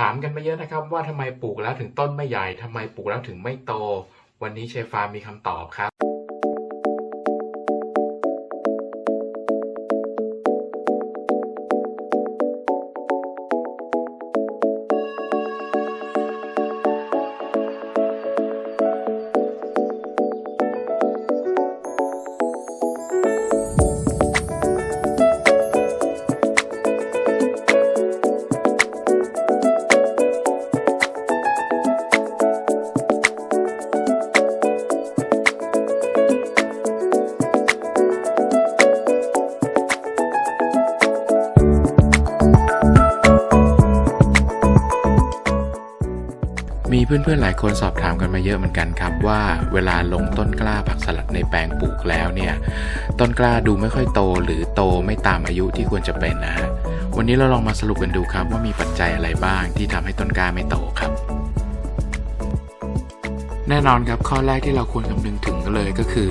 ถามกันมาเยอะนะครับ ว่าทำไมปลูกแล้วถึงต้นไม่ใหญ่ทำไมปลูกแล้วถึงไม่โต วันนี้เชฟฟาร์มมีคำตอบครับ มีเพื่อนๆหลายคนสอบถามกันมาเยอะเหมือนกันครับว่าเวลาลงต้นกล้าผักสลัดในแปลงปลูกแล้วเนี่ยต้นกล้าดูไม่ค่อยโตหรือโตไม่ตามอายุที่ควรจะเป็นนะฮะวันนี้เราลองมาสรุปกันดูครับว่ามีปัจจัยอะไรบ้างที่ทำให้ต้นกล้าไม่โตครับ แน่นอนครับข้อแรกที่เราควรคำนึงถึงกันเลยก็คือ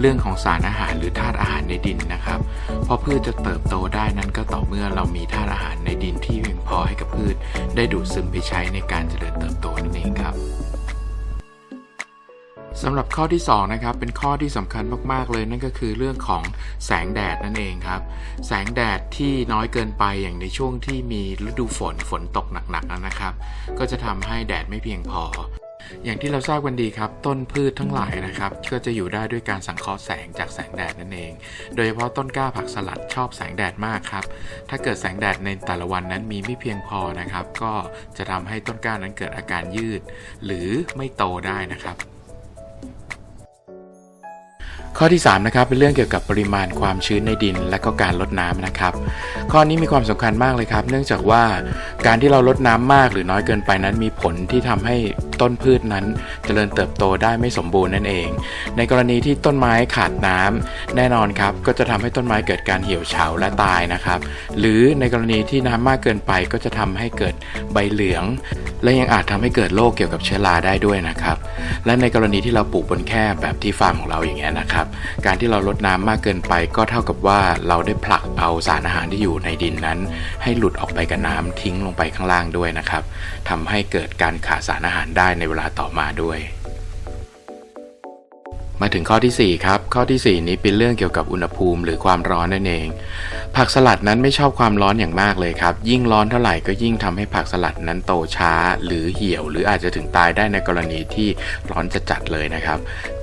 เรื่องของสารอาหารหรือธาตุอาหารในดินนะครับ เพราะพืชจะเติบโตได้นั้นก็ต่อเมื่อเรามีธาตุอาหารในดินที่เพียงพอให้กับพืช ได้ดูดซึมไปใช้ในการเจริญเติบโตนั่นเองครับสำหรับข้อที่2นะครับเป็นข้อที่สำคัญมากๆเลยนั่นก็คือเรื่องของแสงแดดนั่นเองครับ แสงแดดที่น้อยเกินไปอย่างในช่วงที่มีฤดูฝนฝนตกหนักๆนะครับ ก็จะทำให้แดดไม่เพียงพอ อย่างที่เราทราบกันดีครับ ต้นพืชทั้งหลายนะครับ ก็จะอยู่ได้ด้วยการสังเคราะห์แสงจากแสงแดดนั่นเอง โดยเฉพาะต้นกล้าผักสลัดชอบแสงแดดมากครับ ถ้าเกิดแสงแดดในแต่ละวันนั้นมีไม่เพียงพอนะครับ ก็จะทำให้ต้นกล้านั้นเกิดอาการยืด หรือไม่โตได้นะครับ ข้อที่3นะครับเป็นเรื่องเกี่ยวกับปริมาณความชื้นในดิน และก็การลดน้ำนะครับ ข้อนี้มีความสำคัญมากเลยครับ เนื่องจากว่าการที่เราลดน้ำมากหรือน้อยเกินไปนั้นมีผลที่ทำให้ต้นพืชนั้นเจริญเติบโตได้ไม่สมบูรณ์นั่นเอง ในกรณีที่ต้นไม้ขาดน้ำแน่นอนครับ ก็จะทำให้ต้นไม้เกิดการเหี่ยวเฉาและตายนะครับ หรือในกรณีที่น้ำมากเกินไปก็จะทำให้เกิดใบเหลือง และยังอาจทำให้เกิดโรคเกี่ยวกับเชื้อราได้ด้วยนะครับ และในกรณีที่เราปลูกบนแคบแบบที่ฟาร์มของเราอย่างเงี้ยนะครับการที่เราลดน้ำมากเกินไปก็เท่ากับว่าเราได้ผลักเอาสารอาหารที่อยู่ในดินนั้น ให้หลุดออกไปกับน้ำทิ้งลงไปข้างล่างด้วยนะครับทำให้เกิดการขาดสารอาหารได้ในเวลาต่อมาด้วยมาถึงข้อที่ 4 ครับ ข้อที่ 4 นี้เป็นเรื่องเกี่ยวกับอุณหภูมิหรือความร้อนนั่นเอง ผักสลัดนั้นไม่ชอบความร้อนอย่างมากเลยครับ ยิ่งร้อนเท่าไหร่ก็ยิ่งทำให้ผักสลัดนั้นโตช้า หรือเหี่ยว หรืออาจจะถึงตายได้ในกรณีที่ร้อนจัดๆเลยนะครับ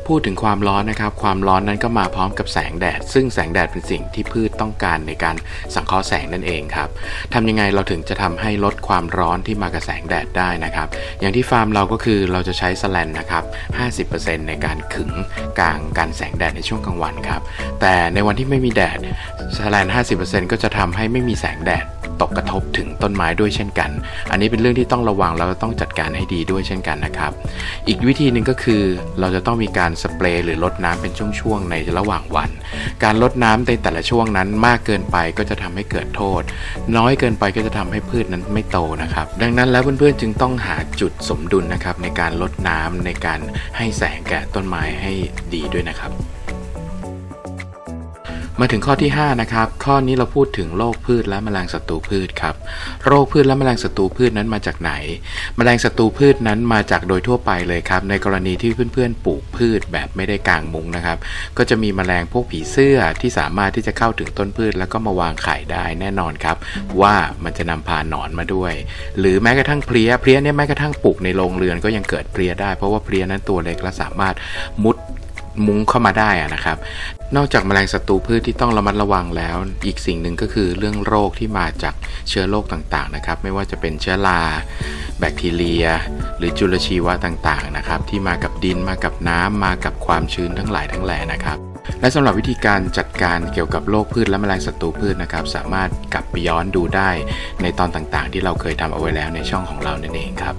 พูดถึงความร้อนนะครับ ความร้อนนั้นก็มาพร้อมกับแสงแดด ซึ่งแสงแดดเป็นสิ่งที่พืชต้องการในการสังเคราะห์แสงนั่นเองครับทำยังไงเราถึงจะทำให้ลดความร้อนที่มากับแสงแดดได้นะครับ อย่างที่ฟาร์มเราก็คือเราจะใช้สแลนนะครับ 50%ในการขึงกลางการแสงแดดในช่วงกลางวันครับ แต่ในวันที่ไม่มีแดดสแลน50%ก็จะทำให้ไม่มีแสงแดด ตกกระทบถึงต้นไม้ด้วยเช่นกัน อันนี้เป็นเรื่องที่ต้องระวังแล้วก็ต้องจัดการให้ดีด้วยเช่นกันนะครับ อีกวิธีหนึ่งก็คือเราจะต้องมีการสเปรย์หรือลดน้ำเป็นช่วงๆในระหว่างวัน การลดน้ำในแต่ละช่วงนั้นมากเกินไปก็จะทำให้เกิดโทษ น้อยเกินไปก็จะทำให้พืชนั้นไม่โตนะครับ ดังนั้นแล้วเพื่อนๆจึงต้องหาจุดสมดุลนะครับในการลดน้ำในการให้แสงแก่ต้นไม้ให้ดีด้วยนะครับ มาถึงข้อที่ 5 นะครับ ข้อนี้เราพูดถึงโรคพืชและแมลงศัตรูพืชครับ โรคพืชและแมลงศัตรูพืชนั้นมาจากไหน แมลงศัตรูพืชนั้นมาจากโดยทั่วไปเลยครับ ในกรณีที่เพื่อนๆปลูกพืชแบบไม่ได้กางมุงนะครับ ก็จะมีแมลงพวกผีเสื้อที่สามารถที่จะเข้าถึงต้นพืช แล้วก็มาวางไข่ได้แน่นอนครับ ว่ามันจะนำพาหนอนมาด้วย หรือแม้กระทั่งเพลี้ย เพลี้ยเนี่ยแม้กระทั่งปลูกในโรงเรือนก็ยังเกิดเพลี้ยได้ เพราะว่าเพลี้ยนั้นตัวเล็กและสามารถมุด มุ้งเข้ามาได้อะนะครับ นอกจากแมลงศัตรูพืชที่ต้องระมัดระวังแล้ว อีกสิ่งหนึ่งก็คือเรื่องโรคที่มาจากเชื้อโรคต่างๆนะครับ ไม่ว่าจะเป็นเชื้อราแบคทีเรีย หรือจุลชีวะต่างๆนะครับ ที่มากับดินมากับน้ำมากับความชื้นทั้งหลายทั้งแหล่นะครับและสำหรับวิธีการจัดการเกี่ยวกับโรคพืชและแมลงศัตรูพืชนะครับ สามารถกลับไปย้อนดูได้ในตอนต่างๆ ที่เราเคยทำเอาไว้แล้วในช่องของเรานั่นเองครับ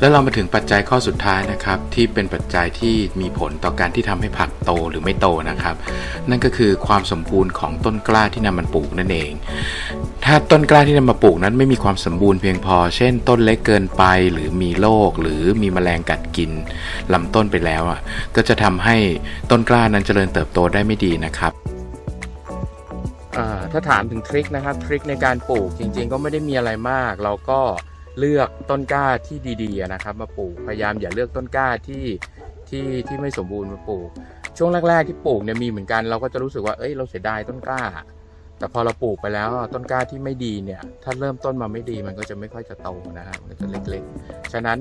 แล้วเรามาถึงปัจจัยข้อสุดท้ายนะครับ ที่เป็นปัจจัยที่มีผลต่อการที่ทำให้ผักโตหรือไม่โตนะครับ นั่นก็คือความสมบูรณ์ของต้นกล้าที่นำมันปลูกนั่นเอง ถ้าต้นกล้าที่นำมาปลูกนั้นไม่มีความสมบูรณ์เพียงพอ เช่น ต้นเล็กเกินไปหรือมีโรคหรือมีแมลงกัดกินลำต้นไปแล้วอะก็จะทำให้ต้นกล้านั้นเจริญเติบโตได้ไม่ดีนะครับถ้าถามถึงทริคนะครับทริคในการปลูกจริง ๆ ก็ไม่ได้มีอะไรมาก เราก็ เลือกต้นกล้าที่ดีๆนะครับ มาปลูกพยายามอย่าเลือกต้นกล้าที่ที่ที่ไม่สมบูรณ์มาปลูก ช่วงแรกๆที่ปลูกเนี่ยมีเหมือนกันเราก็จะรู้สึกว่าเอ้ยเราเสียดายต้นกล้า แต่พอเราปลูกไปแล้วต้นกล้าที่ไม่ดีเนี่ย ถ้าเริ่มต้นมาไม่ดีมันก็จะไม่ค่อยจะโตนะครับมันจะเล็กๆ ฉะนั้น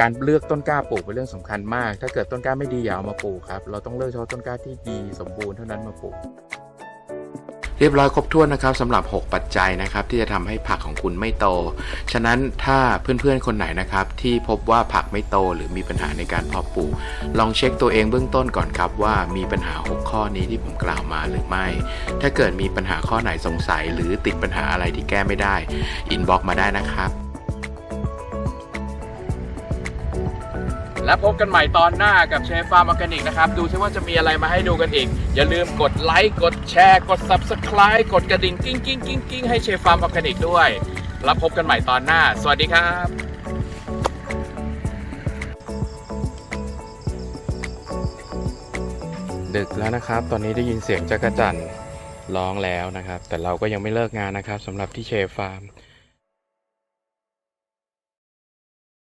การเลือกต้นกล้าปลูกเป็นเรื่องสำคัญมาก ถ้าเกิดต้นกล้าไม่ดีอย่าเอามาปลูกครับ เราต้องเลือกเฉพาะต้นกล้าที่ดีสมบูรณ์เท่านั้นมาปลูก รียบร้อยครบถ้วนนะครับสำหรับ 6 ปัจจัยนะครับที่จะทำให้ผักของคุณไม่โต ฉะนั้นถ้าเพื่อนๆคนไหนนะครับที่พบว่าผักไม่โตหรือมีปัญหาในการเพาะปลูก ลองเช็คตัวเองเบื้องต้นก่อนครับว่ามีปัญหา 6 ข้อนี้ที่ผมกล่าวมาหรือไม่ ถ้าเกิดมีปัญหาข้อไหนสงสัย หรือติดปัญหาอะไรที่แก้ไม่ได้อินบ็อกมาได้นะครับ และพบกันใหม่ตอนหน้ากับเชฟฟาร์มออร์แกนิกนะครับ ดูซิว่าจะมีอะไรมาให้ดูกันอีก อย่าลืมกดไลค์ กดแชร์ กด Subscribe กดกระดิ่งกิ้งกิ้งกิ้งกิ้งให้เชฟฟาร์มออร์แกนิกด้วย แล้วพบกันใหม่ตอนหน้า สวัสดีครับดึกแล้วนะครับ ตอนนี้ได้ยินเสียงจักรจันร้องแล้วนะครับ แต่เราก็ยังไม่เลิกงานนะครับสำหรับที่เชฟฟาร์ม